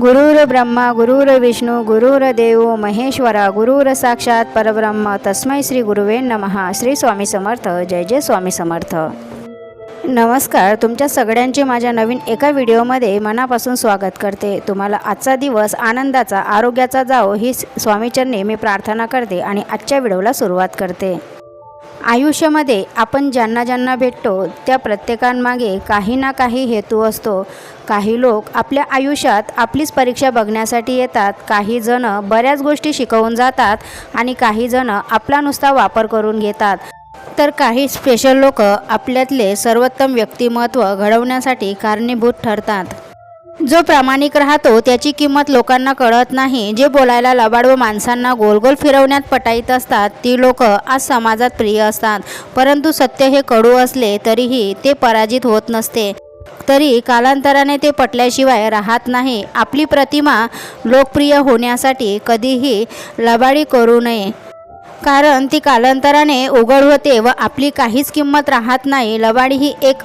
गुरुर ब्रह्मा गुरुर विष्णू गुरुर देव महेश्वरा गुरुर साक्षात परब्रह्म. तस्मै श्री गुरुवे नमः. श्री स्वामी समर्थ. जय जय स्वामी समर्थ. नमस्कार. तुमच्या सगळ्यांचे माझ्या नवीन एका व्हिडिओमध्ये मनापासून स्वागत करते. तुम्हाला आजचा दिवस आनंदाचा आरोग्याचा जाओ ही स्वामीचरणी मी प्रार्थना करते आणि आजच्या व्हिडिओला सुरुवात करते. आयुष्यामध्ये आपण ज्यांना ज्यांना भेटतो त्या प्रत्येकांमागे काही ना काही हेतू असतो. काही लोक आपल्या आयुष्यात आपलीच परीक्षा बघण्यासाठी येतात. काही जण बऱ्याच गोष्टी शिकवून जातात आणि काही जण आपला नुसता वापर करून घेतात. तर काही स्पेशल लोक आपल्यातले सर्वोत्तम व्यक्तिमत्व घडवण्यासाठी कारणीभूत ठरतात. जो प्रामाणिक राहतो त्याची किंमत लोकांना कळत नाही. जे बोलायला लबाड व माणसांना गोल गोल फिरवण्यात पटाईत असतात ती लोक आज समाजात प्रिय असतात. परंतु सत्य हे कडू असले तरीही ते पराजित होत नसते. तरी कालांतराने ते पटल्याशिवाय राहत नाही. आपली प्रतिमा लोकप्रिय होण्यासाठी कधीही लबाडी करू नये. कारण ती कालांतराने उघड होते व आपली काहीच किंमत राहत नाही. लबाडी ही एक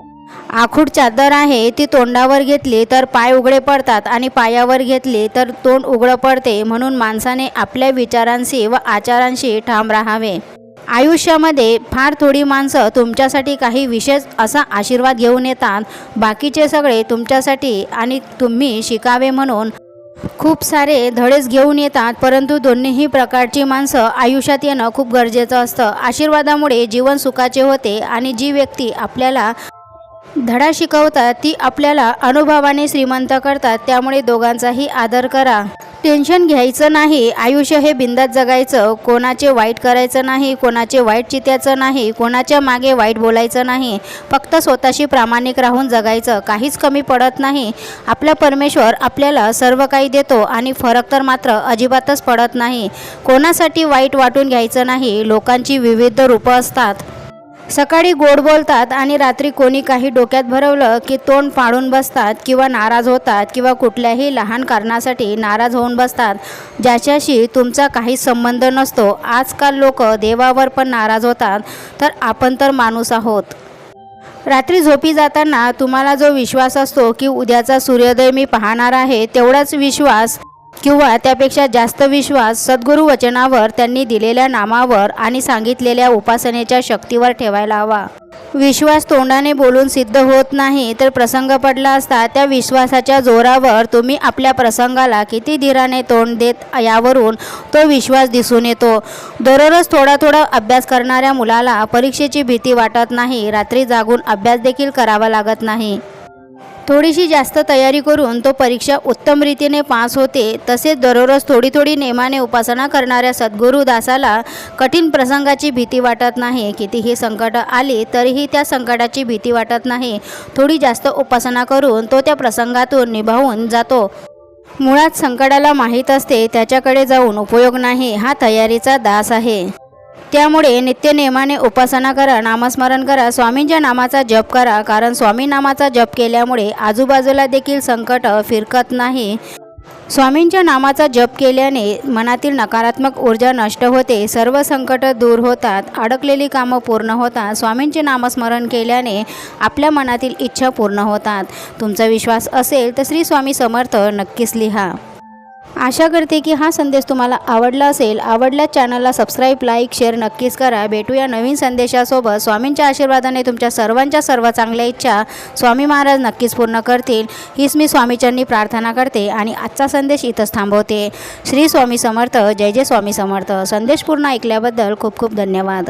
आखूड चादर आहे ती तोंडावर घेतली तर पाय उघडे पडतात आणि पायावर घेतली तर तोंड उघडं पडते म्हणून माणसाने आपल्या विचारांशी व आचारांशी ठाम राहावे. आयुष्यामध्ये फार थोडी माणसं तुमच्यासाठी काही विशेष असा आशीर्वाद घेऊन येतात. बाकीचे सगळे तुमच्यासाठी आणि तुम्ही शिकावे म्हणून खूप सारे धडेच घेऊन येतात परंतु दोन्हीही प्रकारची माणसं आयुष्यात येणं खूप गरजेचं असतं. आशीर्वादामुळे जीवन सुखाचे होते आणि जी व्यक्ती आपल्याला धडा शिकवतात ती आपल्याला अनुभवाने श्रीमंत करतात त्यामुळे दोघांचाही आदर करा. टेन्शन घ्यायचं नाही आयुष्य हे बिंदात जगायचं. कोणाचे वाईट करायचं नाही कोणाचे वाईट चित्याचं नाही कोणाच्या मागे वाईट बोलायचं नाही. फक्त स्वतःशी प्रामाणिक राहून जगायचं. काहीच कमी पडत नाही. आपला परमेश्वर आपल्याला सर्व काही देतो आणि फरक तर मात्र अजिबातच पडत नाही. कोणासाठी वाईट वाटून घ्यायचं नाही. लोकांची विविध रूपं असतात. सकाळी गोड बोलतात आणि रात्री कोणी काही डोक्यात भरवलं की तोंड फाडून बसतात किंवा नाराज होतात किंवा कुठल्याही लहान कारणासाठी नाराज होऊन बसतात ज्याच्याशी तुमचा काही संबंध नसतो. आजकाल लोक देवावर पण नाराज होतात. तर आपण तर माणूस आहोत. रात्री झोपी जाताना तुम्हाला जो विश्वास असतो की उद्याचा सूर्योदय मी पाहणार आहे तेवढाच विश्वास किंवा त्यापेक्षा जास्त विश्वास सद्गुरू वचनावर त्यांनी दिलेल्या नामावर आणि सांगितलेल्या उपासनेच्या शक्तीवर ठेवायला हवा. विश्वास तोंडाने बोलून सिद्ध होत नाही तर प्रसंग पडला असता त्या विश्वासाच्या जोरावर तुम्ही आपल्या प्रसंगाला किती धीराने तोंड देत यावरून तो विश्वास दिसून येतो. दररोज थोडा थोडा अभ्यास करणाऱ्या मुलाला परीक्षेची भीती वाटत नाही. रात्री जागून अभ्यास देखील करावा लागत नाही. थोडीशी जास्त तयारी करून तो परीक्षा उत्तम रीतीने पास होते तसेच दररोज थोडी थोडी नेमाने उपासना करणाऱ्या सद्गुरू दासाला कठीण प्रसंगाची भीती वाटत नाही. कितीही संकट आली तरीही त्या संकटाची भीती वाटत नाही. थोडी जास्त उपासना करून तो त्या प्रसंगातून निभावून जातो. मुळात संकटाला माहीत असते त्याच्याकडे जाऊन उपयोग नाही हा तयारीचा दास आहे. त्यामुळे नित्यनेमाने उपासना करा नामस्मरण करा स्वामींच्या नामाचा जप करा. कारण स्वामी नामाचा जप केल्यामुळे आजूबाजूला देखील संकट फिरकत नाही. स्वामींच्या नामाचा जप केल्याने मनातील नकारात्मक ऊर्जा नष्ट होते. सर्व संकट दूर होतात अडकलेली कामं पूर्ण होतात. स्वामींचे नामस्मरण केल्याने आपल्या मनातील इच्छा पूर्ण होतात. तुमचा विश्वास असेल तर श्री स्वामी समर्थ नक्कीच लिहा. आशा करते की हा संदेश तुम्हाला आवडला असेल. आवडल्यास चॅनलला सबस्क्राईब लाईक शेअर नक्कीच करा. भेटूया नवीन संदेशासोबत. स्वामींच्या आशीर्वादाने तुमच्या सर्वांच्या सर्व चांगल्या इच्छा स्वामी महाराज नक्कीच पूर्ण करतील. हीच मी स्वामीच्यांनी प्रार्थना करते आणि आजचा संदेश इथंच थांबवते. श्री स्वामी समर्थ. जय जय स्वामी समर्थ. संदेश पूर्ण ऐकल्याबद्दल खूप खूप धन्यवाद.